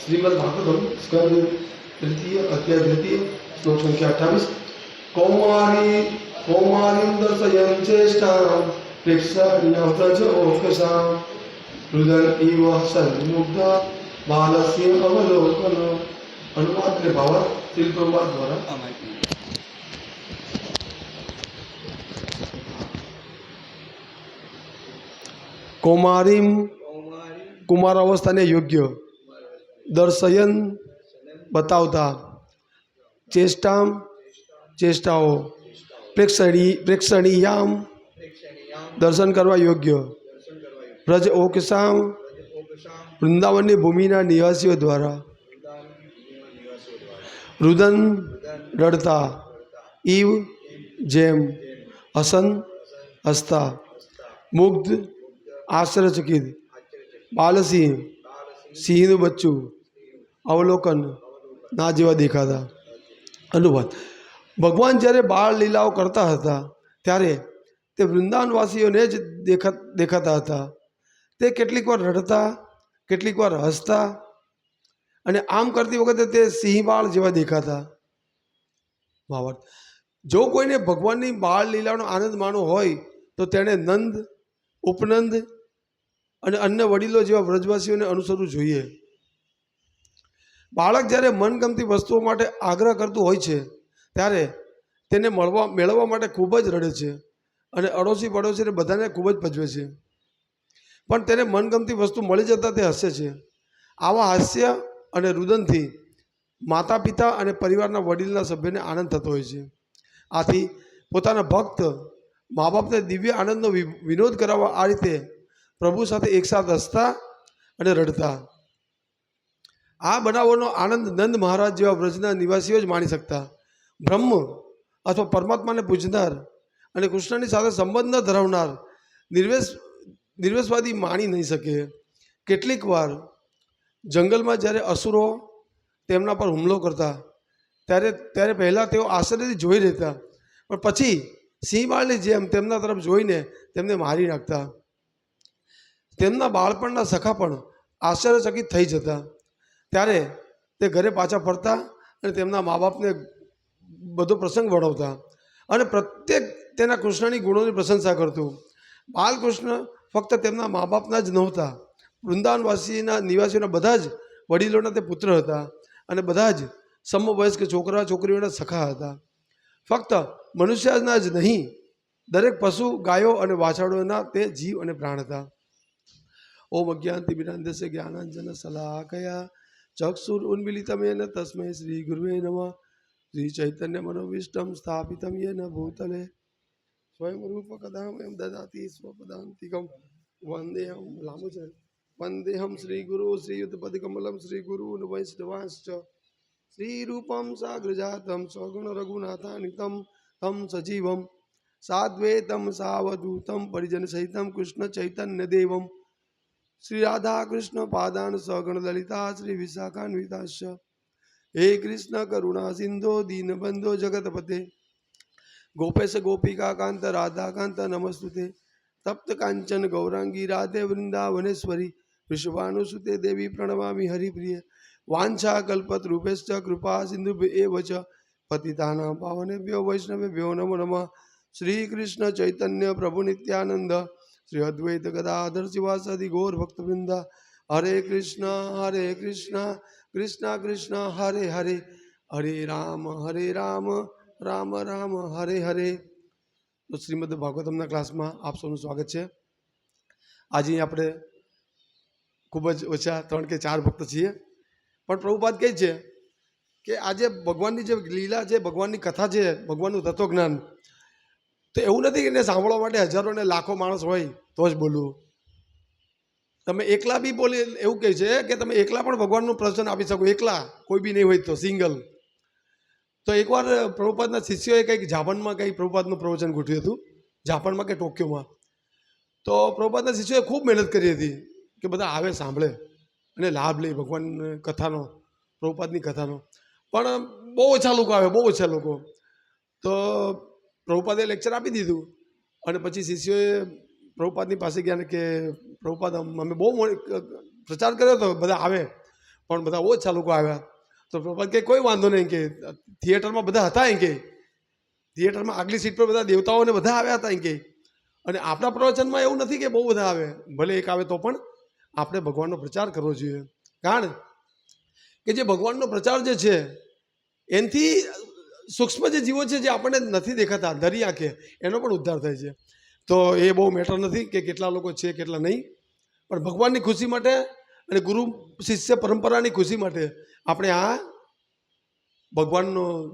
श्रीमद् भागवतम स्कंद तृतीय अध्याय तृतीय श्लोक संख्या अट्ठाईस कौमारी कौमारीं दर्शयन् चेष्टां प्रेक्षणीयं व्रज ओकसां रुदन इव सन्मुग्धा बालस्य अवलोकन अनुवाद ने भावार्थ श्री प्रभुपाद द्वारा કૌમારીમ કુમાર અવસ્થાને યોગ્ય દર્શયન બતાવતા ચેષ્ટામ ચેષ્ટાઓ પ્રેક્ષણી પ્રેક્ષણીયામ દર્શન કરવા યોગ્ય વ્રજ ઓકસામ વૃંદાવનની ભૂમિના નિવાસીઓ દ્વારા રુદન રડતા ઈવ જેમ હસન હસતા મુગ્ધ આશ્ચર્યચકિત બાલસિંહ સિંહનું બચ્ચું અવલોકન ના જેવા દેખાતા. અનુવાદ. ભગવાન જ્યારે બાળ લીલાઓ કરતા હતા, ત્યારે તે વૃંદાવનવાસીઓને જ દેખા, દેખાતા હતા. તે કેટલીક વાર રડતા, કેટલીક વાર હસતા અને આમ કરતી વખતે તે સિંહ બાળ જેવા દેખાતા. ભાવાર્થ જો કોઈને ભગવાનની બાળ લીલાનો આનંદ માણવો હોય, તો તેણે નંદ, ઉપનંદ અને અન્ય વડીલો જેવા વ્રજવાસીઓને અનુસરવું જોઈએ. બાળક જ્યારે મનગમતી વસ્તુઓ માટે આગ્રહ કરતું હોય છે, ત્યારે તેને મળવા, મેળવવા માટે ખૂબ જ રડે છે અને અડોશી પડોશીને બધાને ખૂબ જ ભજવે છે. પણ તેને મનગમતી વસ્તુ મળી જતાં તે હસે છે. આવા હાસ્ય અને રુદનથી માતા પિતા અને પરિવારના વડીલના સભ્યને આનંદ થતો હોય છે. આથી પોતાના ભક્ત મા બાપને દિવ્ય આનંદનો વિનોદ કરાવવા આ રીતે પ્રભુ સાથે એકસાથ હસતા અને રડતા. આ બનાવોનો આનંદ નંદ મહારાજ જેવા વ્રજના નિવાસીઓ જ માણી શકતા. બ્રહ્મ અથવા પરમાત્માને પૂજનાર અને કૃષ્ણની સાથે સંબંધ ન ધરાવનાર નિર્વેશ, નિર્વેશવાદી માણી નહીં શકે. કેટલીક વાર જંગલમાં જ્યારે અસુરો તેમના પર હુમલો કરતા, ત્યારે ત્યારે પહેલાં તેઓ આશ્ચર્યથી જોઈ રહેતા, પણ પછી સિંહબાળની જેમ તેમના તરફ જોઈને તેમને મારી નાખતા. તેમના બાળપણના સખા પણ આશ્ચર્યચકિત થઈ જતા. ત્યારે તે ઘરે પાછા ફરતા અને તેમના મા બાપને બધો પ્રસંગ વળવતા. અને પ્રત્યેક તેના કૃષ્ણની ગુણોની પ્રશંસા કરતું. બાલકૃષ્ણ ફક્ત તેમના મા બાપના જ નહોતા. વૃંદાવનવાસીના, નિવાસીઓના બધા જ વડીલોના તે પુત્ર હતા અને બધા જ સમવયસ્ક છોકરા, છોકરીઓના સખા હતા. ફક્ત મનુષ્યના જ નહીં, દરેક પશુ, ગાયો અને વાછાડોના તે જીવ અને પ્રાણ હતા. ઓમ અજ્ઞાનતિ વિરાંધસ્ય જ્ઞાનાંજન શલાકયા ચક્ષુર ઉન્મિલિતમેન તસ્મૈ શ્રી ગુરુવે નમઃ શ્રી ચૈતન્ય મનોવિષ્ટમ સ્થાપિતમ યેન ભૂતલે સ્વયં રૂપ કદામયમ દદાતિ સ્વપદાંતિકમ વંદેહમ લાંબુ છે વંદેહમ શ્રી ગુરુ શ્રી યુદ્ધપદ કમલમ શ્રી ગુરુ વૈષ્ણવાંશ્ચ શ્રી રૂપમ સાગ્રજાતમ સ્વગુણ રઘુનાથાનિતમ તમ સજીવમ સાદ્વૈતમ સાવધૂતમ પરિજન સહિતમ કૃષ્ણ ચૈતન્ય દેવમ શ્રી રાધા કૃષ્ણ પાદાન સગણ લલિતા, શ્રી વિશાખાન્વિતાશ હે કૃષ્ણ કરુણા સિંધો દીનબંધો જગતપતે ગોપેશ ગોપિકા કાંત રાધાકાંત, નમસ્તુતે. તપ્ત કાંચન ગૌરાંગી, રાધે વૃંદાવનેશ્વરી. વિશ્વાનુસુતે દેવી પ્રણમામી હરિપ્રિય. વાંછા કલ્પતરૂપેશ્ચ કૃપા સિંધુ એવ ચ. પતિતાના પાવનેભ્યો વૈષ્ણવેભ્યો નમો નમઃ. શ્રી કૃષ્ણ ચૈતન્ય પ્રભુ નિત્યાનંદ. શ્રી અદ્વૈત ગદાધર શિવાસદિ ગોર ભક્તવૃંદા. હરે કૃષ્ણ હરે કૃષ્ણ કૃષ્ણ કૃષ્ણ, હરે હરે. હરે રામ હરે રામ રામ રામ, હરે હરે. તો શ્રીમદ ભાગવતમના ક્લાસમાં આપ સૌનું સ્વાગત છે. આજે આપણે ખૂબ જ ઓછા ત્રણ કે ચાર ભક્ત છીએ. પણ પ્રભુપાદ કહે છે કે આજે ભગવાનની જે લીલા છે ભગવાનની કથા છે, ભગવાનનું તત્વજ્ઞાન તો એવું નથી કે એને સાંભળવા માટે હજારો ને લાખો માણસ હોય તો જ બોલવું. તમે એકલા બી બોલી, એવું કહે છે કે તમે એકલા પણ ભગવાનનું પ્રવચન આપી શકો. એકલા, કોઈ બી નહીં હોય તો, સિંગલ. તો એકવાર પ્રભુપાદના શિષ્યોએ કંઈક જાપાનમાં કંઈક પ્રભુપાદનું પ્રવચન ગોઠવ્યું હતું, જાપાનમાં કે ટોક્યોમાં. તો પ્રભુપાદના શિષ્યોએ ખૂબ મહેનત કરી હતી કે બધા આવે, સાંભળે અને લાભ લે ભગવાન કથાનો, પ્રભુપાદની કથાનો. પણ બહુ ઓછા લોકો આવે, બહુ ઓછા લોકો. તો પ્રભુપાદે લેક્ચર આપી દીધું. અને પછી શિષ્યોએ પ્રભુપાદની પાસે ગયા કે, પ્રભુપાદ, અમે બહુ પ્રચાર કર્યો હતો બધા આવે, પણ બધા ઓછા લોકો આવ્યા. તો પ્રભુપાદ કે, કોઈ વાંધો નહીં. કે થિયેટરમાં બધા હતા એમ કે. થિયેટરમાં આગલી સીટ પર બધા દેવતાઓને બધા આવ્યા હતા એમ કે. અને આપણા પ્રવચનમાં એવું નથી કે બહુ બધા આવે. ભલે એક આવે તો પણ આપણે ભગવાનનો પ્રચાર કરવો જોઈએ. કારણ કે જે ભગવાનનો પ્રચાર જે છે, એનાથી સૂક્ષ્મ જે જીવો છે જે આપણને નથી દેખાતા, દરી આંખે, એનો પણ ઉદ્ધાર થાય છે. તો એ બહુ મેટર નથી કે કેટલા લોકો છે, કેટલા નહીં. પણ ભગવાનની ખુશી માટે અને ગુરુ શિષ્ય પરંપરાની ખુશી માટે આપણે આ ભગવાનનો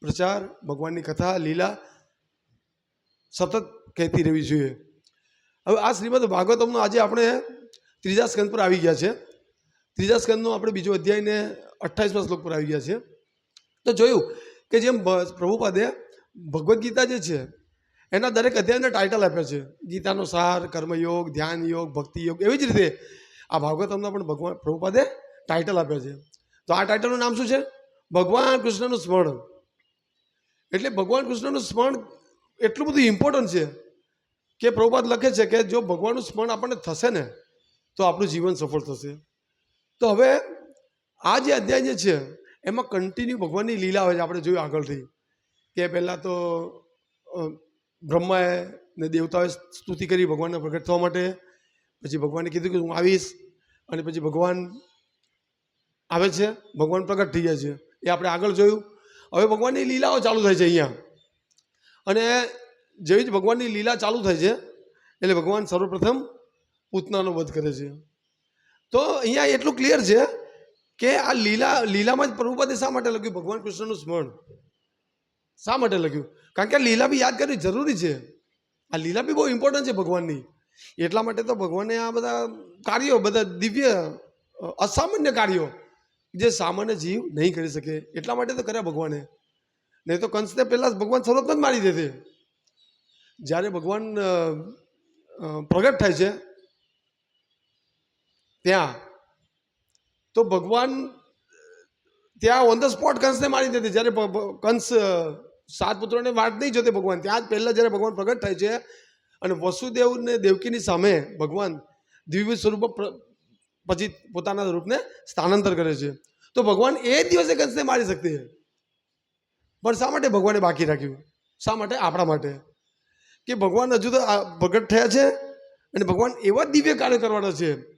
પ્રચાર, ભગવાનની કથા, લીલા સતત કહેતી રહેવી જોઈએ. હવે આ શ્રીમદ ભાગવતમનો આજે આપણે ત્રીજા સ્કંદ પર આવી ગયા છે. ત્રીજા સ્કંદનો આપણે બીજો અધ્યાયને અઠ્ઠાવીસમાં શ્લોક પર આવી ગયા છે. તો જોયું કે જેમ પ્રભુપાદે ભગવદ્ ગીતા જે છે, એના દરેક અધ્યાયને ટાઇટલ આપ્યા છે. ગીતાનો સાર, કર્મયોગ ધ્યાન યોગ ભક્તિ યોગ એવી જ રીતે આ ભાગવતમના પણ ભગવાન, પ્રભુપાદે ટાઇટલ આપ્યા છે. તો આ ટાઇટલનું નામ શું છે? ભગવાન કૃષ્ણનું સ્મરણ. એટલે ભગવાન કૃષ્ણનું સ્મરણ એટલું બધું ઇમ્પોર્ટન્ટ છે કે પ્રભુપાદ લખે છે કે જો ભગવાનનું સ્મરણ આપણને થશે ને, તો આપણું જીવન સફળ થશે. તો હવે આ જે અધ્યાય જે છે એમાં કન્ટિન્યુ ભગવાનની લીલા હોય છે, આપણે જોયું આગળથી. કે પહેલાં તો બ્રહ્માએ ને દેવતાઓએ સ્તુતિ કરી ભગવાનને પ્રગટ થવા માટે. પછી ભગવાને કીધું કે હું આવીશ, અને પછી ભગવાન આવે છે, ભગવાન પ્રગટ થઈ જાય છે. એ આપણે આગળ જોયું. હવે ભગવાનની લીલાઓ ચાલુ થાય છે અહીંયા. અને જેવી જ ભગવાનની લીલા ચાલુ થાય છે, એટલે ભગવાન સર્વપ્રથમ પૂતનાનો વધ કરે છે. તો અહીંયા એટલું ક્લિયર છે કે આ લીલા, લીલામાં જ પ્રભુપદે શા માટે લખ્યું? ભગવાન કૃષ્ણનું સ્મરણ. શા માટે લખ્યું? કારણ કે આ લીલા બી યાદ કરવી જરૂરી છે. આ લીલા બી બહુ ઇમ્પોર્ટન્ટ છે ભગવાનની. એટલા માટે તો ભગવાને આ બધા કાર્યો, બધા દિવ્ય અસામાન્ય કાર્યો જે સામાન્ય જીવ નહીં કરી શકે. એટલા માટે તો કર્યા ભગવાને. નહીં તો કંસને પહેલાં ભગવાન સર્વપ્રથમ જ મારી દેતે. જ્યારે ભગવાન પ્રગટ થાય છે, ત્યાં તો ભગવાન, ત્યાં ઓન ધ સ્પોટ કંસને મારી દેતી જ્યારે કંસ સાત પુત્રોને વાટ નહીં જોતે ભગવાન, ત્યાં જ પહેલાં જ્યારે ભગવાન પ્રગટ થાય છે અને વસુદેવને દેવકીની સામે ભગવાન દિવ્ય સ્વરૂપ પછી પોતાના રૂપને સ્થાનાંતર કરે છે. તો ભગવાન એ દિવસે કંસને મારી શકતી પણ શા માટે ભગવાને બાકી રાખ્યું? શા માટે? આપણા માટે. કે ભગવાન હજુ તો પ્રગટ થયા છે અને ભગવાન એવા દિવ્ય કાર્ય કરવાના છે.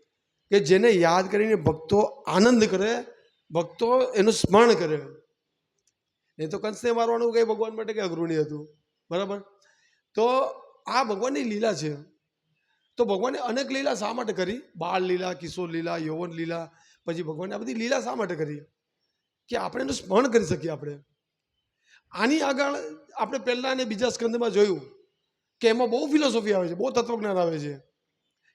કે જેને યાદ કરીને ભક્તો આનંદ કરે, ભક્તો એનું સ્મરણ કરે. એ તો કંસને મારવાનું કંઈ ભગવાન માટે કંઈ અઘરું નહીં હતું. બરાબર? તો આ ભગવાનની લીલા છે. તો ભગવાને અનેક લીલા શા માટે કરી? બાળ લીલા, કિશોર લીલા, યૌવન લીલા, પછી ભગવાને આ બધી લીલા શા માટે કરી? કે આપણે એનું સ્મરણ કરી શકીએ આપણે. આની આગળ આપણે પહેલાં અને બીજા સ્કંદમાં જોયું કે એમાં બહુ ફિલોસોફી આવે છે, બહુ તત્વજ્ઞાન આવે છે.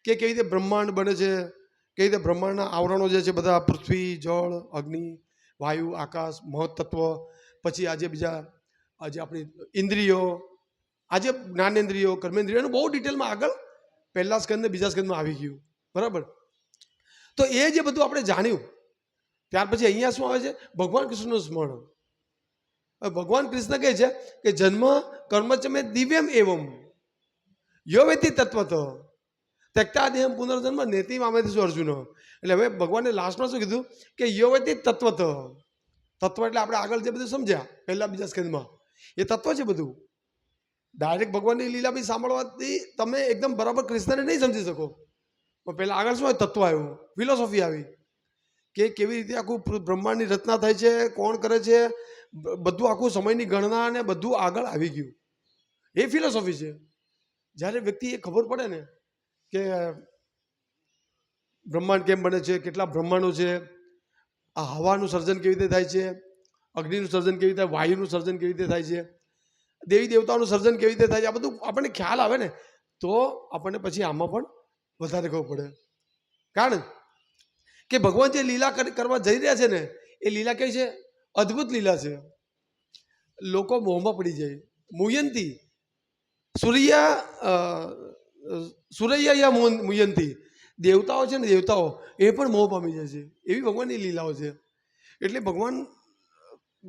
કે કેવી રીતે બ્રહ્માંડ બને છે કેવી રીતે બ્રહ્માંડના આવરણો જે છે બધા, પૃથ્વી, જળ, અગ્નિ, વાયુ, આકાશ, મહત્તત્વ, પછી આજે બીજા, આજે આપણી ઇન્દ્રિયો, આજે જ્ઞાનેન્દ્રિયો કર્મેન્દ્રિયોનું બહુ ડિટેલમાં આગળ પહેલા સ્કંદ બીજા સ્કંદમાં આવી ગયું. બરાબર? તો એ જે બધું આપણે જાણ્યું, ત્યાર પછી અહીંયા શું આવે છે? ભગવાન કૃષ્ણનું સ્મરણ. ભગવાન કૃષ્ણ કહે છે કે જન્મ કર્મચમે દિવ્યમ એવમ. યો વેતી તત્વત. ત્યક્તા દેહમ પુનર્જન્મ નેતિ મામેથી અર્જુનો. એટલે હવે ભગવાને લાસ્ટમાં શું કીધું? કે યોવતી તત્વત. તત્વ એટલે આપણે આગળ જે બધું સમજ્યા, પહેલા બીજા સ્કંદમાં. એ તત્વ છે બધું. ડાયરેક્ટ ભગવાનની લીલા બી સાંભળવાથી તમે એકદમ બરાબર કૃષ્ણને નહીં સમજી શકો. પણ પહેલાં આગળ શું હોય તત્વ આવ્યું. ફિલોસોફી આવી. કે કેવી રીતે આખું બ્રહ્માંડની રચના થાય છે, કોણ કરે છે બધું આખું સમયની ગણના અને બધું આગળ આવી ગયું. એ ફિલોસોફી છે. જ્યારે વ્યક્તિ એ ખબર પડે ને કે બ્રહ્માંડ કેમ બને છે, કેટલા બ્રહ્માંડો છે, આ હવાનું સર્જન કેવી રીતે થાય છે, અગ્નિનું સર્જન કેવી રીતે વાયુનું સર્જન કેવી રીતે થાય છે, દેવી દેવતાઓનું સર્જન કેવી રીતે થાય છે, આ બધું આપણને ખ્યાલ આવે ને, તો આપણને પછી આમાં પણ વધારે ખબર પડે. કારણ કે ભગવાન જે લીલા કરવા જઈ રહ્યા છે ને, એ લીલા કઈ છે? અદ્ભુત લીલા છે. લોકો મોહમાં પડી જાય. મુયંતી. સૂર્યા સુરૈયા મુન- મુયંતી. દેવતાઓ છે ને દેવતાઓ, એ પણ મોહ પામી જાય છે. એવી ભગવાનની લીલાઓ છે. એટલે ભગવાન,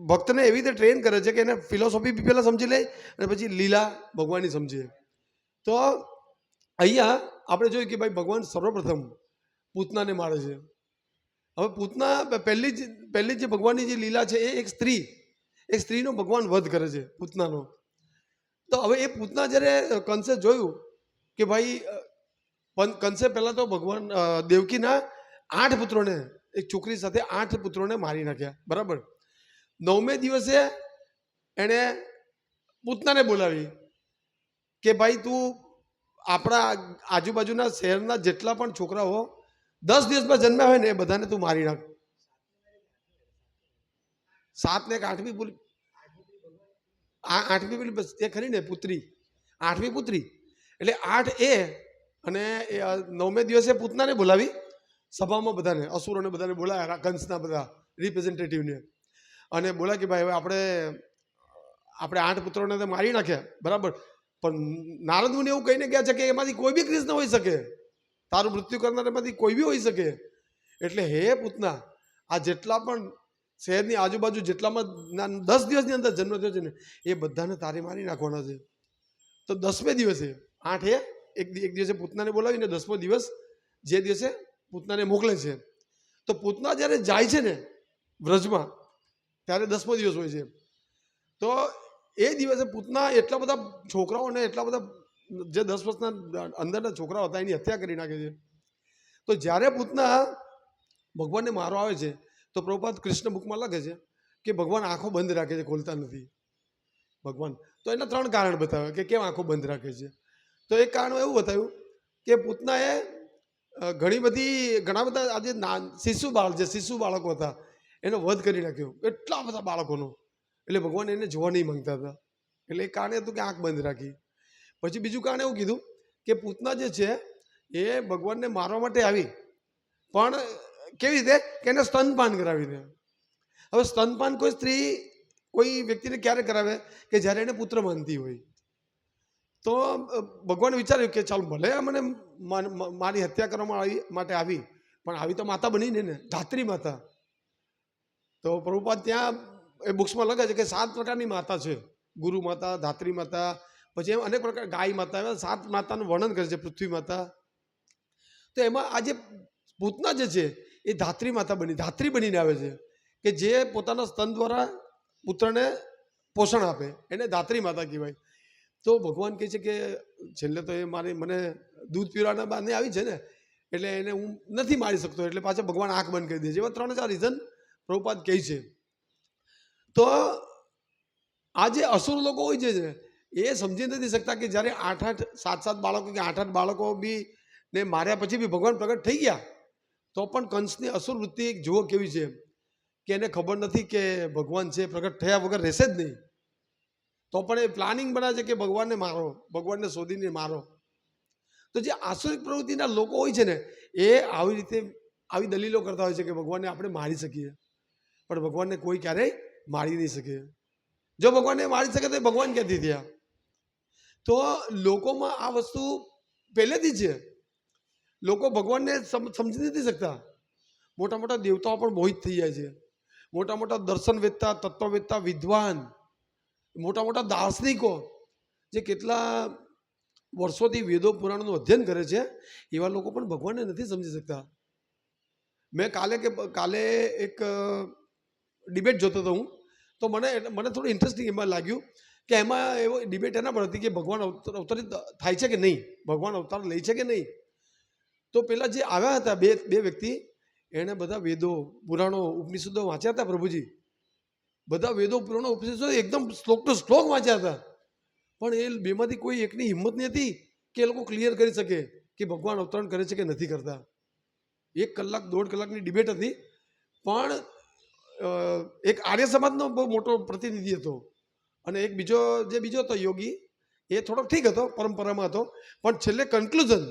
ભક્તને એવી રીતે ટ્રેન કરે છે કે એને ફિલોસોફી બી પહેલાં સમજી લે અને પછી લીલા ભગવાનની સમજે. તો અહીંયા આપણે જોયું કે ભાઈ ભગવાન સર્વપ્રથમ પૂતનાને મારે છે. હવે પૂતના પહેલી જ, પહેલી જે ભગવાનની જે લીલા છે એ એક સ્ત્રી, એક સ્ત્રીનો ભગવાન વધ કરે છે, પૂતનાનો. તો હવે એ પૂતના જ્યારે કંસે જોયું કે ભાઈ કંસે પહેલાં તો ભગવાન દેવકીના આઠ પુત્રોને, એક છોકરી સાથે આઠ પુત્રોને મારી નાખ્યા, બરાબર? નવમે દિવસે એણે પૂતનાને બોલાવી કે ભાઈ, તું આપણા આજુબાજુના શહેરના જેટલા પણ છોકરાઓ, દસ દિવસમાં જન્મ્યા હોય ને એ બધાને તું મારી નાખ. સાત ને એક આઠમી બોલી આ આઠમી પેલી એ ખરી ને પુત્રી. આઠમી પુત્રી. એટલે આઠ એ અને એ નવમે દિવસે પૂતનાને બોલાવી સભામાં બધાને, અસુરોને બધાને બોલાયા કંસના બધા રિપ્રેઝેન્ટેટિવને અને બોલા કે ભાઈ, હવે આપણે આપણે આઠ પુત્રોને તો મારી નાખ્યા બરાબર? પણ નારદ મુનિ એવું કહીને ગયા છે કે એમાંથી કોઈ બી કૃષ્ણ હોઈ શકે. તારું મૃત્યુ કરનાર એમાંથી કોઈ બી હોઈ શકે. એટલે હે પૂતના, આ જેટલા પણ શહેરની આજુબાજુ જેટલામાં દસ દિવસની અંદર જન્મ થયો છે ને, એ બધાને તારે મારી નાખવાના છે. તો દસમે દિવસે આઠ એક એક દિવસે પૂતનાને બોલાવીને દસમો દિવસ જે દિવસે પૂતનાને મોકલે છે. તો પૂતના જ્યારે જાય છે ને વ્રજમાં, ત્યારે દસમો દિવસ હોય છે. તો એ દિવસે પૂતના એટલા બધા છોકરાઓને એટલા બધા જે દસ વર્ષના અંદરના છોકરાઓ હતા એની હત્યા કરી નાખે છે. તો જ્યારે પૂતના ભગવાનને મારો આવે છે, તો પ્રભુપાદ કૃષ્ણ બુકમાં લખે છે કે ભગવાન આંખો બંધ રાખે છે, ખોલતા નથી. ભગવાન. તો એના ત્રણ કારણ બતાવે કે કેમ આંખો બંધ રાખે છે? તો એક કારણ એવું બતાવ્યું કે પૂતનાએ ઘણી બધી, ઘણા બધા આજે શિશુ બાળ જે શિશુ બાળકો હતા, એનો વધ કરી નાખ્યો. એટલા બધા બાળકોનો. એટલે ભગવાન એને જોવા નહીં માંગતા હતા. એટલે એ કારણે હતું કે આંખ બંધ રાખી. પછી બીજું કારણ એવું કીધું કે પૂતના જે છે, એ ભગવાનને મારવા માટે આવી. પણ કેવી રીતે? કે એને સ્તનપાન કરાવીને હવે સ્તનપાન કોઈ સ્ત્રી કોઈ વ્યક્તિને ક્યારે કરાવે? કે જ્યારે એને પુત્ર માનતી હોય. તો ભગવાન વિચાર્યું કે ચાલ ભલે મને મારી હત્યા કરવામાં આવી, માટે આવી, પણ આવી તો માતા બની ને ધાત્રી માતા. તો પ્રભુપાદ ત્યાં એ બુક્સમાં લખે છે કે સાત પ્રકારની માતા છે. ગુરુ માતા, ધાત્રી માતા, પછી એમ અનેક પ્રકાર ગાય માતા સાત માતાનું વર્ણન કરે છે પૃથ્વી માતા. તો એમાં આ જે પૂતના જે છે, એ ધાત્રી માતા બની, ધાત્રી બનીને આવે છે, કે જે પોતાના સ્તન દ્વારા પુત્રને પોષણ આપે, એને ધાત્રી માતા કહેવાય. તો ભગવાન કહે છે કે છેલ્લે તો એ મારી, મને દૂધ પીવાના બાને આવી છે ને, એટલે એને હું નથી મારી શકતો, એટલે પાછા ભગવાન આંખ બંધ કરી દે છે. એવા ત્રણ ચાર રીઝન પ્રભુપાદ કહે છે. તો આ જે અસુર લોકો હોય છે એ સમજી નથી શકતા કે જ્યારે આઠ આઠ, સાત સાત બાળકો કે આઠ આઠ બાળકો બી ને માર્યા પછી બી ભગવાન પ્રગટ થઈ ગયા, તો પણ કંસની અસુર વૃત્તિ જુઓ કેવી છે, કે એને ખબર નથી કે ભગવાન છે, પ્રગટ થયા વગર રહેશે જ નહીં. તો પણ એ પ્લાનિંગ બનાવે છે કે ભગવાનને મારો, ભગવાનને શોધીને મારો. તો જે આસુરિક પ્રવૃત્તિના લોકો હોય છે ને, એ આવી રીતે આવી દલીલો કરતા હોય છે કે ભગવાનને આપણે મારી શકીએ. પણ ભગવાનને કોઈ ક્યારેય મારી નહીં શકે. જો ભગવાનને મારી શકે તો ભગવાન ક્યાંથી થયા? તો લોકોમાં આ વસ્તુ પહેલેથી છે. લોકો ભગવાનને સમ- સમજી નથી શકતા. મોટા મોટા દેવતાઓ પણ મોહિત થઈ જાય છે. મોટા મોટા દર્શન વેદતા તત્વવેદતા, વિદ્વાન મોટા મોટા દાર્શનિકો જે કેટલા વર્ષોથી વેદો પુરાણોનું અધ્યયન કરે છે, એવા લોકો પણ ભગવાનને નથી સમજી શકતા. મેં કાલે કે કાલે એક ડિબેટ જોતો હતો હું. તો મને મને થોડું ઇન્ટરેસ્ટિંગ એમાં લાગ્યું કે એમાં એવો ડિબેટ એના પર હતી કે ભગવાન અવતરિત થાય છે કે નહીં? ભગવાન અવતાર લે છે કે નહીં? તો પેલા જે આવ્યા હતા બે બે વ્યક્તિ, એણે બધા વેદો, પુરાણો, ઉપનિષદો વાંચ્યા હતા પ્રભુજી. બધા વેદો પુરાણો ઉપનિષદો એકદમ શ્લોક ટુ શ્લોક વાંચ્યા હતા. પણ એ બેમાંથી કોઈ એકની હિંમત નહીં હતી કે એ લોકો ક્લિયર કરી શકે કે ભગવાન અવતરણ કરે છે કે નથી કરતા. એક કલાક, દોઢ કલાકની ડિબેટ હતી. પણ એક આર્ય સમાજનો બહુ મોટો પ્રતિનિધિ હતો. અને એક બીજો, જે બીજો હતો યોગી, એ થોડો ઠીક હતો, પરંપરામાં હતો. પણ છેલ્લે કન્ક્લુઝન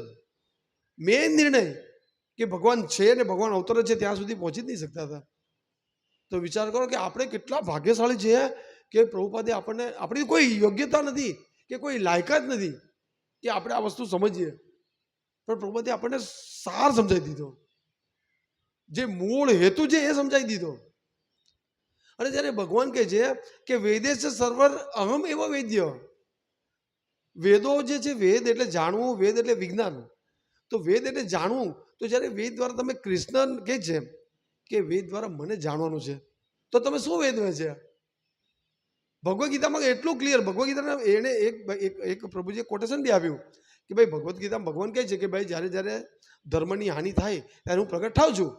મેન નિર્ણય કે ભગવાન છે અને ભગવાન અવતરે છે ત્યાં સુધી પહોંચી જ નહીં શકતા હતા. તો વિચાર કરો કે આપણે કેટલા ભાગ્યશાળી છીએ કે પ્રભુપાદે આપણને, આપણી કોઈ યોગ્યતા નથી કે કોઈ લાયકાત નથી કે આપણે આ વસ્તુ સમજીએ. પણ પ્રભુપાદે આપણને સાર સમજાવી દીધો. જે મૂળ હેતુ છે એ સમજાવી દીધો. અને જ્યારે ભગવાન કહે છે કે વેદે છે સર્વર અહમ એવો વૈદ્ય. વેદો જે છે વેદ એટલે જાણવું, વેદ એટલે વિજ્ઞાન. તો વેદ એટલે જાણવું. તો જ્યારે વેદ દ્વારા તમે કૃષ્ણ કહે છે કે વેદ દ્વારા મને જાણવાનું છે? તો તમે શું વેદ છે? ભગવદ્ ગીતામાં એટલું ક્લિયર ભગવદ્ ગીતાના એણે એક એક પ્રભુજીએ કોટેશન બી આપ્યું કે ભાઈ ભગવદ્ ગીતામાં ભગવાન કહે છે કે ભાઈ જ્યારે જ્યારે ધર્મની હાનિ થાય ત્યારે હું પ્રગટ થાઉં છું.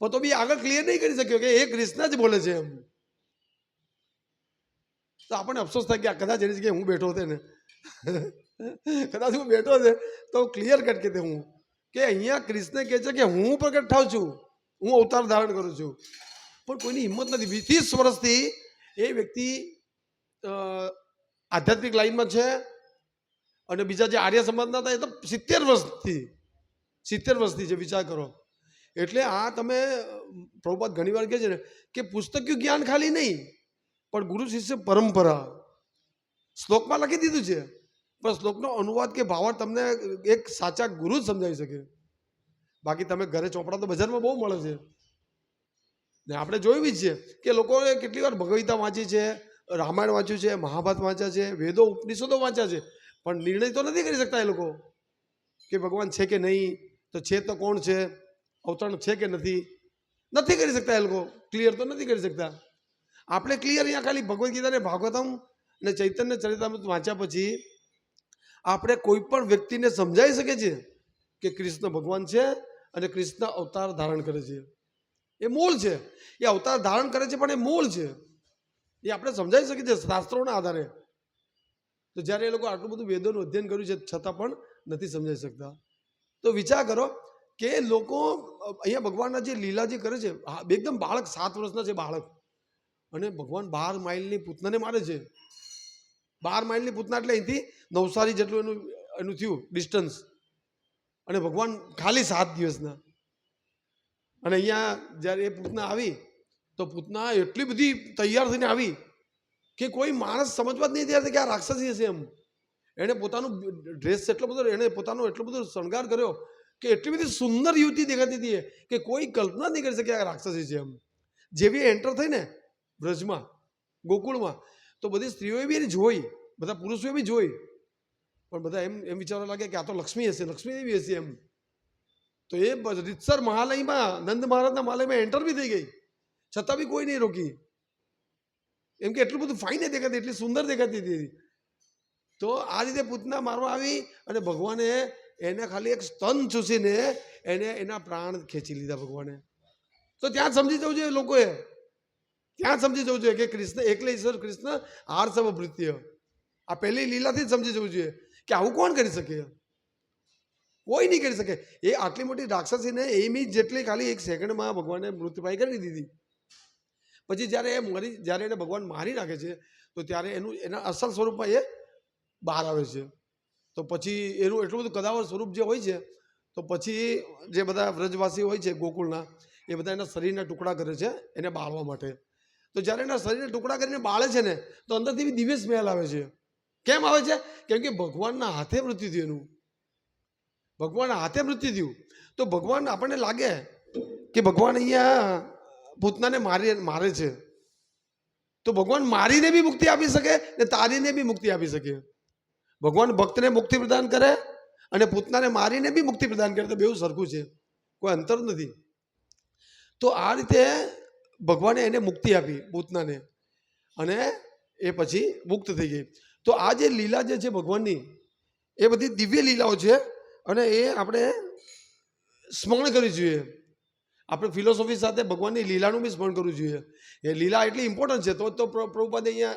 પણ તો બી આગળ ક્લિયર નહીં કરી શક્યો કે એ કૃષ્ણ જ બોલે છે એમ. તો આપણને અફસોસ થાય કે આ કદાચ એની જગ્યાએ હું બેઠો હતો ને કદાચ હું બેઠો છે તો ક્લિયર કટ કે હું. કે અહીંયા કૃષ્ણ કહે છે કે હું પ્રગટ થાઉં છું. હું અવતાર ધારણ કરું છું. પણ કોઈની હિંમત નથી. વીસ, ત્રીસ વર્ષથી એ વ્યક્તિ આધ્યાત્મિક લાઈનમાં છે અને બીજા જે આર્ય સમાજના હતા એ તો સિત્તેર વર્ષથી સિત્તેર વર્ષથી છે, વિચાર કરો. એટલે આ તમે પ્રભુપાત ઘણી વાર કહે છે ને કે પુસ્તકીય જ્ઞાન ખાલી નહીં, પણ ગુરુ શિષ્ય પરંપરા. શ્લોકમાં લખી દીધું છે. પણ શ્લોકનો અનુવાદ કે ભાવાર્થ તમને એક સાચા ગુરુ જ સમજાવી શકે. બાકી તમે ઘરે ચોપડા તો બજારમાં બહુ મળે છે. ને આપણે જોયું બી છે કે લોકોએ કેટલી વાર ભગવિતા વાંચી છે, રામાયણ વાંચ્યું છે, મહાભારત વાંચ્યા છે, વેદો, ઉપનિષદો વાંચ્યા છે. પણ નિર્ણય તો નથી કરી શકતા એ લોકો કે ભગવાન છે કે નહીં, તો છે તો કોણ છે, અવતરણ છે કે નથી. નથી કરી શકતા એ લોકો ક્લિયર તો નથી કરી શકતા. આપણે ક્લિયર અહીંયા ખાલી ભગવદ્ ગીતાને ભાગવતમ અને ચૈતન્ય ચરિતામૃત વાંચ્યા પછી આપણે કોઈ પણ વ્યક્તિને સમજાવી શકીએ છીએ કે કૃષ્ણ ભગવાન છે અને કૃષ્ણ અવતાર ધારણ કરે છે. એ મૂળ છે. એ અવતાર ધારણ કરે છે પણ એ મૂળ છે. એ આપણે સમજાવી શકીએ છીએ શાસ્ત્રોના આધારે. તો જ્યારે એ લોકો આટલું બધું વેદોનું અધ્યયન કર્યું છે છતાં પણ નથી સમજાવી શકતા. તો વિચાર કરો કે લોકો અહીંયા ભગવાનના જે લીલા જે કરે છે એકદમ બાળક, સાત વર્ષના છે બાળક. અને ભગવાન બાર માઇલની પૂતનાને મારે છે. બાર માઇલની પૂતના એટલે અહીંથી નવસારી જેટલું એનું એનું થયું, ડિસ્ટન્સ. અને ભગવાન ખાલી સાત દિવસના. અને અહીંયા જ્યારે એ પૂતના આવી, તો પૂતના એટલી બધી તૈયાર થઈને આવી કે કોઈ માણસ સમજવા જ નહીં તૈયાર કે આ રાક્ષસી હશે એમ. એણે પોતાનું ડ્રેસ એટલો બધો, એણે પોતાનો એટલો બધો શણગાર કર્યો કે એટલી બધી સુંદર યુવતી દેખાતી હતી કે કોઈ કલ્પના જ નહીં કરી શકે આ રાક્ષસી છે એમ. જેવી એન્ટર થઈ ને બ્રજમાં ગોકુળમાં, તો બધી સ્ત્રીઓએ બી એને જોઈ, બધા પુરુષોએ બી જોઈ. પણ બધા એમ એમ વિચારવા લાગે કે આ તો લક્ષ્મી હશે, લક્ષ્મી દેવી હશે એમ. તો એ રીતસર મહાલયમાં, નંદ મહારાજના મહાલયમાં એન્ટર બી થઈ ગઈ. છતાં બી કોઈ નહીં રોકી. એમ કે એટલું બધું ફાઇન દેખાતી, એટલી સુંદર દેખાતી હતી તો આ રીતે પૂતના મારવા આવી અને ભગવાને એને ખાલી એક સ્તન ચૂસીને એને એના પ્રાણ ખેંચી લીધા ભગવાને. તો ત્યાં સમજી જવું જોઈએ લોકોએ. ત્યાં સમજી જવું જોઈએ કે કૃષ્ણ એકલે ઈશ્વર, કૃષ્ણ આર ભૃત્ય આ પહેલી લીલાથી જ સમજી જવું જોઈએ. કે આવું કોણ કરી શકે? કોઈ નહીં કરી શકે. એ આટલી મોટી રાક્ષસીને એમી જેટલી ખાલી એક સેકન્ડમાં ભગવાને મૃત્યુપાય કરી દીધી. પછી જ્યારે એ મરી, જ્યારે એને ભગવાન મારી નાખે છે, તો ત્યારે એનું, એના અસલ સ્વરૂપમાં એ બહાર આવે છે. તો પછી એનું એટલું બધું કદાવર સ્વરૂપ જે હોય છે, તો પછી જે બધા વ્રજવાસી હોય છે ગોકુળના, એ બધા એના શરીરના ટુકડા કરે છે, એને બાળવા માટે. તો જ્યારે એના શરીરના ટુકડા કરીને બાળે છે ને, તો અંદરથી બી દિવ્ય સ્મેલ આવે છે. કેમ આવે છે? કેમ કે ભગવાનના હાથે મૃત્યુ થયું એનું. ભગવાનના હાથે મૃત્યુ થયું. તો ભગવાન આપણને લાગે કે ભગવાન અહીંયા પૂતનાને મારી, મારે છે. તો ભગવાન મારીને બી મુક્તિ આપી શકે ને તારીને બી મુક્તિ આપી શકે. ભગવાન ભક્તને મુક્તિ પ્રદાન કરે અને પૂતનાને મારીને બી મુક્તિ પ્રદાન કરે તો બેવું સરખું છે. કોઈ અંતર નથી. તો આ રીતે ભગવાને એને મુક્તિ આપી પૂતનાને અને એ પછી મુક્ત થઈ ગઈ. તો આ જે લીલા જે છે ભગવાનની, એ બધી દિવ્ય લીલાઓ છે અને એ આપણે સ્મરણ કરવી જોઈએ. આપણે ફિલોસોફી સાથે ભગવાનની લીલાનું બી સ્મરણ કરવું જોઈએ. એ લીલા એટલી ઇમ્પોર્ટન્ટ છે. તો તો પ્ર- પ્રભુપાદે અહીંયા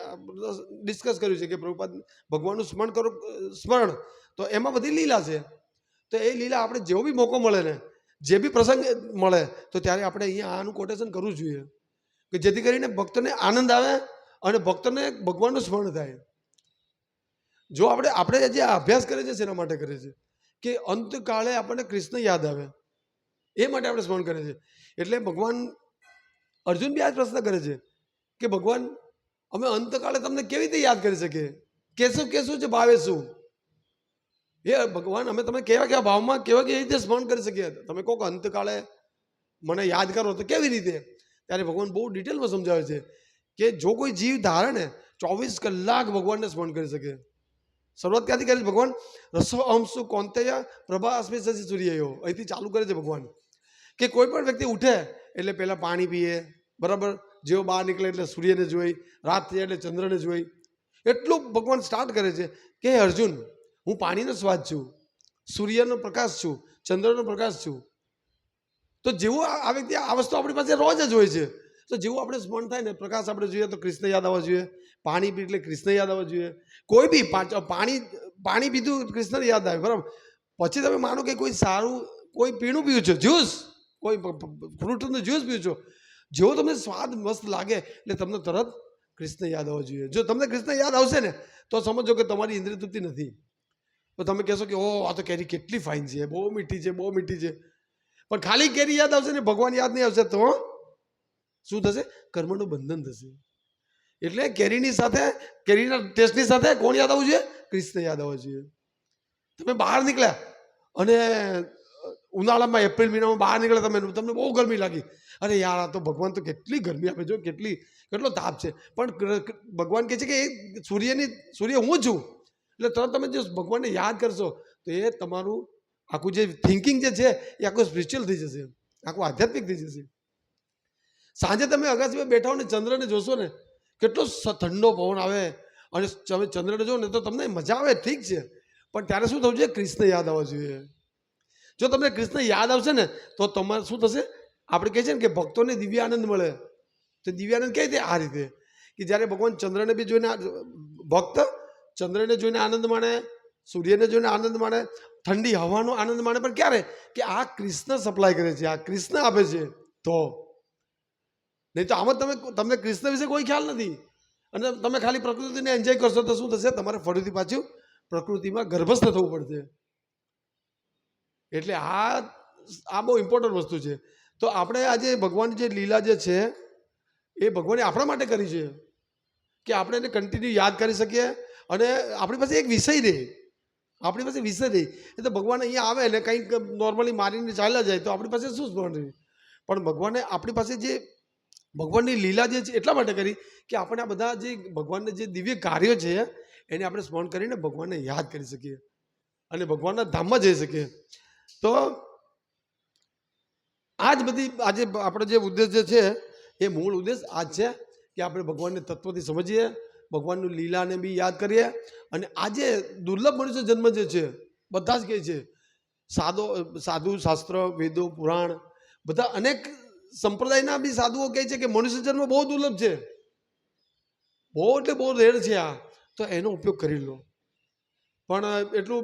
ડિસ્કસ કર્યું છે કે પ્રભુપાદ ભગવાનનું સ્મરણ કરો, સ્મરણ. તો એમાં બધી લીલા છે. તો એ લીલા આપણે જેવો બી મોકો મળે ને, જે બી પ્રસંગ મળે, તો ત્યારે આપણે અહીંયા આનું કોટેશન કરવું જોઈએ. કે જેથી કરીને ભક્તને આનંદ આવે અને ભક્તને ભગવાનનું સ્મરણ થાય. જો આપણે આપણે જે અભ્યાસ કરીએ છીએ શેના માટે કરીએ છીએ, કે અંતકાળે આપણને કૃષ્ણ યાદ આવે, એ માટે આપણે સ્મરણ કરીએ છીએ. એટલે ભગવાન અર્જુન બી આ જ પ્રશ્ન કરે છે, કે ભગવાન, અમે અંતકાળે તમને કેવી રીતે યાદ કરી શકીએ? કેશું કેશું છે ભાવે શું? એ ભગવાન, અમે તમે કેવા કેવા ભાવમાં, કેવા કેવી રીતે સ્મરણ કરી શકીએ? તમે કહો કે અંતકાળે મને યાદ કરો તો કેવી રીતે? ત્યારે ભગવાન બહુ ડિટેલમાં સમજાવે છે કે જો કોઈ જીવ ધારે ને, ચોવીસ કલાક ભગવાનને સ્મરણ કરી શકે. શરૂઆત ક્યાંથી કરી છે ભગવાન? રસો અંશુ કોંતેય પ્રભા અસ્મિ સજી સૂર્યયો. અહીંથી ચાલુ કરે છે ભગવાન. કે કોઈ પણ વ્યક્તિ ઉઠે એટલે પહેલાં પાણી પીએ, બરાબર? જેવો બહાર નીકળે એટલે સૂર્યને જોઈ, રાત થઈ એટલે ચંદ્રને જોઈ. એટલું ભગવાન સ્ટાર્ટ કરે છે કે અર્જુન, હું પાણીનો સ્વાદ છું, સૂર્યનો પ્રકાશ છું, ચંદ્રનો પ્રકાશ છું. તો જેવું આ વ્યક્તિ આ વસ્તુ આપણી પાસે રોજ જ હોય છે. તો જેવું આપણે સ્મરણ થાય ને, પ્રકાશ આપણે જોઈએ તો કૃષ્ણ યાદ આવવા જોઈએ. પાણી પી એટલે કૃષ્ણ યાદ આવવા જોઈએ. કોઈ બી પાણી પાણી પીધું કૃષ્ણ યાદ આવે, બરાબર? પછી તમે માનો કે કોઈ સારું, કોઈ પીણું પીવું છો, જ્યુસ? કોઈ ફ્રૂટનું જ્યુસ પીવું છો? જેવો તમને સ્વાદ મસ્ત લાગે, એટલે તમને તરત કૃષ્ણ યાદ આવવા જોઈએ. જો તમને કૃષ્ણ યાદ આવશે ને, તો સમજો કે તમારી ઇન્દ્રિય તૃપ્તિ નથી. તો તમે કહેશો કે ઓ આ તો કેરી કેટલી ફાઇન છે, બહુ મીઠી છે, બહુ મીઠી છે. પણ ખાલી કેરી યાદ આવશે ને, ભગવાન યાદ નહીં આવશે તો શું થશે? કર્મનું બંધન થશે. એટલે કેરીની સાથે, કેરીના ટેસ્ટની સાથે કોણ યાદ આવવું જોઈએ? કૃષ્ણ યાદ આવવું જોઈએ. તમે બહાર નીકળ્યા અને ઉનાળામાં, એપ્રિલ મહિનામાં બહાર નીકળ્યા તમે, તમને બહુ ગરમી લાગી. અરે યાર, આ તો ભગવાન તો કેટલી ગરમી આપે જો કેટલી, કેટલો તાપ છે. પણ ભગવાન કહે છે કે એ સૂર્યની, સૂર્ય હું છું. એટલે તરત તમે જો ભગવાનને યાદ કરશો, તો એ તમારું આખું જે થિંકિંગ જે છે, એ આખું સ્પિરિચ્યુઅલ થઈ જશે. આખું આધ્યાત્મિક થઈ જશે. સાંજે તમે અગાસીમાં બેઠા હો ને, ચંદ્રને જોશો ને કેટલો ઠંડો પવન આવે અને તમે ચંદ્રને જો ને તો તમને મજા આવે, ઠીક છે. પણ ત્યારે શું થવું જોઈએ? કૃષ્ણ યાદ આવવા જોઈએ. જો તમને કૃષ્ણ યાદ આવશે ને, તો તમારે શું થશે? આપણે કહે છે ને કે ભક્તોને દિવ્ય આનંદ મળે. તો દિવ્યાનંદ કઈ રીતે? આ રીતે. કે જ્યારે ભગવાન ચંદ્રને બી જોઈને ભક્ત ચંદ્રને જોઈને આનંદ માણે, સૂર્યને જોઈને આનંદ માણે, ઠંડી હવાનો આનંદ માણે, પણ ક્યારે? કે આ કૃષ્ણ સપ્લાય કરે છે, આ કૃષ્ણ આપે છે. તો નહીં તો આમાં તમે તમને કૃષ્ણ વિશે કોઈ ખ્યાલ નથી. અને તમે ખાલી પ્રકૃતિને એન્જોય કરશો તો શું થશે? તમારે ફરીથી પાછું પ્રકૃતિમાં ગર્ભસ્થ થવું પડશે. એટલે આ આ બહુ ઇમ્પોર્ટન્ટ વસ્તુ છે. તો આપણે આજે ભગવાનની જે લીલા જે છે, એ ભગવાને આપણા માટે કરી છે કે આપણે એને કન્ટિન્યુ યાદ કરી શકીએ અને આપણી પાસે એક વિષય રહે. આપણી પાસે વિષય રહે. એ તો ભગવાન અહીંયા આવે ને કંઈક નોર્મલી મારીને ચાલ્યા જાય તો આપણી પાસે શું સ્મરણ રહે? પણ ભગવાને આપણી પાસે જે ભગવાનની લીલા જે છે, એટલા માટે કરી કે આપણે આ બધા જે ભગવાનના જે દિવ્ય કાર્યો છે, એને આપણે સ્મરણ કરીને ભગવાનને યાદ કરી શકીએ અને ભગવાનના ધામમાં જઈ શકીએ. તો આ જ બધી આજે આપણો જે ઉદ્દેશ છે, એ મૂળ ઉદ્દેશ આ જ છે કે આપણે ભગવાનને તત્વથી સમજીએ, ભગવાનનું લીલાને બી યાદ કરીએ અને આજે દુર્લભ મનુષ્ય જન્મ જે છે, બધા જ કહે છે, સાદો, સાધુ, શાસ્ત્ર, વેદો, પુરાણ, બધા અનેક સંપ્રદાયના બી સાધુઓ કહે છે કે મનુષ્ય જન્મ બહુ દુર્લભ છે. બહુ એટલે બહુ રેર છે આ. તો એનો ઉપયોગ કરી લો. પણ એટલું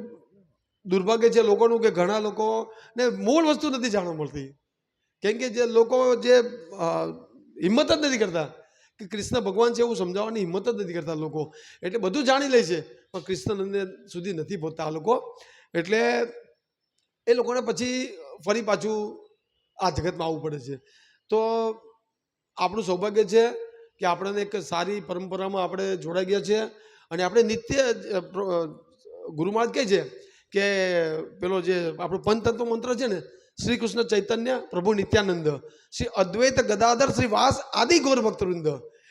દુર્ભાગ્ય છે લોકોનું કે ઘણા લોકોને મૂળ વસ્તુ નથી જાણવા મળતી. કેમ કે જે લોકો જે હિંમત જ નથી કરતા. કે કૃષ્ણ ભગવાન છે એવું સમજાવવાની હિંમત જ નથી કરતા લોકો. એટલે બધું જાણી લે છે. પણ કૃષ્ણ સુધી નથી પહોંચતા આ લોકો. એટલે એ લોકોને પછી ફરી પાછું આ જગતમાં આવવું પડે છે. તો આપણું સૌભાગ્ય છે કે આપણને એક સારી પરંપરામાં આપણે જોડાઈ ગયા છીએ. અને આપણે નિત્ય ગુરુમાર્ગ કહે છે કે પેલો જે આપણો પંચતત્વ મંત્ર છે ને, શ્રી કૃષ્ણ ચૈતન્ય પ્રભુ નિત્યાનંદ, શ્રી અદ્વૈત ગદાધર શ્રી વાસ આદિ ગૌર ભક્તવૃંદ.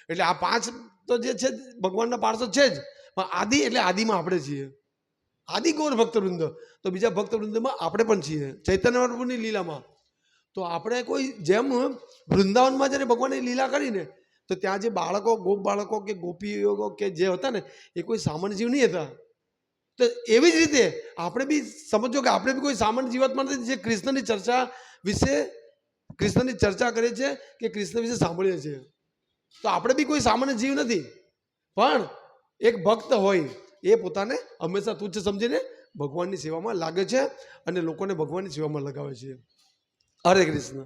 એટલે આ પાંચ તો જે છે ભગવાનના પાર્ષદ છે જ, પણ આદિ એટલે આદિમાં આપણે છીએ. આદિ ગૌર ભક્તવૃંદ. તો બીજા ભક્તવૃંદમાં આપણે પણ છીએ. ચૈતન્ય પ્રભુની લીલામાં. તો આપણે કોઈ જેમ વૃંદાવનમાં જ્યારે ભગવાનની લીલા કરીને, તો ત્યાં જે બાળકો, ગોપ બાળકો કે ગોપીઓ કે જે હતા ને, એ કોઈ સામાન્ય જીવ નહીં હતા. તો એવી જ રીતે આપણે બી સમજો કે આપણે બી કોઈ સામાન્ય જીવાત્મા નથી. જે કૃષ્ણની ચર્ચા વિશે, કૃષ્ણની ચર્ચા કરે છે કે કૃષ્ણ વિશે સાંભળીએ છીએ. તો આપણે બી કોઈ સામાન્ય જીવ નથી. પણ એક ભક્ત હોય, એ પોતાને હંમેશા તુચ્છ સમજીને ભગવાનની સેવામાં લાગે છે અને લોકોને ભગવાનની સેવામાં લગાવે છે. હરે કૃષ્ણ